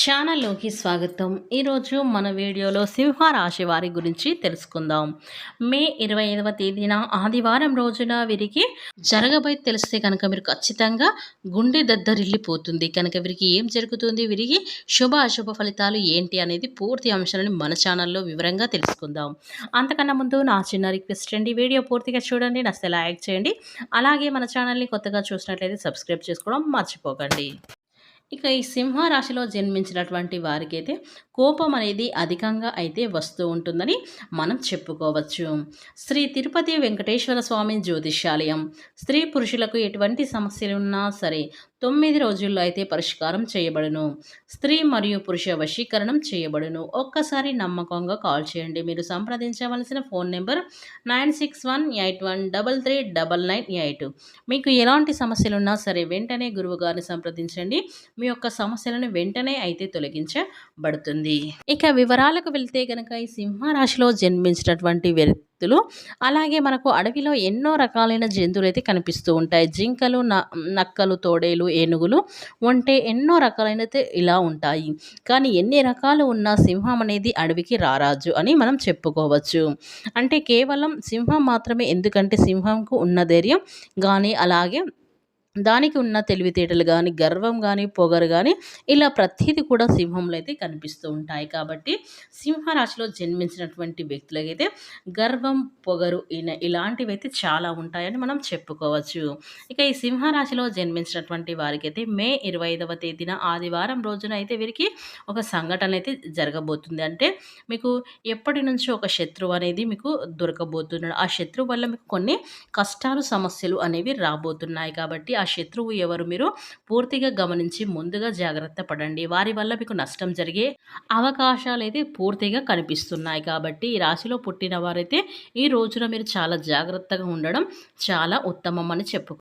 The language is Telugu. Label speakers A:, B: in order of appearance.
A: ఛానల్లోకి స్వాగతం. ఈరోజు మన వీడియోలో సింహ రాశి వారి గురించి తెలుసుకుందాం. మే ఇరవై ఐదవ తేదీన ఆదివారం రోజున వీరికి జరగబోయి తెలిస్తే కనుక మీరు ఖచ్చితంగా గుండె దద్దరిల్లిపోతుంది. కనుక వీరికి ఏం జరుగుతుంది? వీరికి శుభ అశుభ ఫలితాలు ఏంటి అనేది పూర్తి అంశాలను మన ఛానల్లో వివరంగా తెలుసుకుందాం. అంతకన్నా ముందు నా చిన్న రిక్వెస్ట్ అండి. వీడియో పూర్తిగా చూడండి నస్తే లైక్ చేయండి. అలాగే మన ఛానల్ని కొత్తగా చూసినట్లయితే సబ్స్క్రైబ్ చేసుకోవడం మర్చిపోకండి. ఇక ఈ సింహ రాశిలో జన్మించినటువంటి వారికైతే కోపం అనేది అధికంగా అయితే వస్తూ ఉంటుందని మనం చెప్పుకోవచ్చు. శ్రీ తిరుపతి వెంకటేశ్వర స్వామి జ్యోతిష్యాలయం. స్త్రీ పురుషులకు ఎటువంటి సమస్యలు ఉన్నా సరే తొమ్మిది రోజుల్లో అయితే పరిష్కారం చేయబడును. స్త్రీ మరియు పురుష వశీకరణం చేయబడును. ఒక్కసారి నమ్మకంగా కాల్ చేయండి. మీరు సంప్రదించవలసిన phone number nine six one eight one double three double nine eight. మీకు ఎలాంటి సమస్యలు ఉన్నా సరే వెంటనే గురువు గారిని సంప్రదించండి. మీ యొక్క సమస్యలను వెంటనే అయితే తొలగించబడుతుంది. ఇక వివరాలకు వెళ్తే కనుక ఈ సింహరాశిలో జన్మించినటువంటి వ్యక్తులు అలాగే మనకు అడవిలో ఎన్నో రకాలైన జంతువులు అయితే కనిపిస్తూ ఉంటాయి. జింకలు నక్కలు తోడేలు ఏనుగులు ఉంటే ఎన్నో రకాలైనది ఇలా ఉంటాయి. కానీ ఎన్ని రకాలు ఉన్నా సింహం అనేది అడవికి రారాజు అని మనం చెప్పుకోవచ్చు. అంటే కేవలం సింహం మాత్రమే ఎందుకంటే సింహంకు ఉన్న ధైర్యం కానీ అలాగే దానికి ఉన్న తెలివితేటలు కానీ గర్వం కానీ పొగరు కానీ ఇలా ప్రతిదీ కూడా సింహంలో అయితే కనిపిస్తూ ఉంటాయి. కాబట్టి సింహరాశిలో జన్మించినటువంటి వ్యక్తులకైతే గర్వం పొగరు ఇలాంటివి అయితే చాలా ఉంటాయని మనం చెప్పుకోవచ్చు. ఇక ఈ సింహరాశిలో జన్మించినటువంటి వారికైతే మే ఇరవై ఐదవ తేదీన ఆదివారం రోజున అయితే వీరికి ఒక సంఘటన అయితే జరగబోతుంది. అంటే మీకు ఎప్పటి నుంచో ఒక శత్రువు అనేది మీకు దొరకబోతున్నాడు. ఆ శత్రువు వల్ల మీకు కొన్ని కష్టాలు సమస్యలు అనేవి రాబోతున్నాయి. కాబట్టి ఆ శత్రువు ఎవరు మీరు? పూర్తిగా గమనించి ముందుగా జాగ్రత్త పడండి. వారి వల్ల మీకు నష్టం జరిగే అవకాశాలు అయితే పూర్తిగా కనిపిస్తున్నాయి. కాబట్టి ఈ రాశిలో పుట్టిన వారైతే ఈ రోజున మీరు చాలా జాగ్రత్తగా ఉండడం చాలా ఉత్తమం అని చెప్పు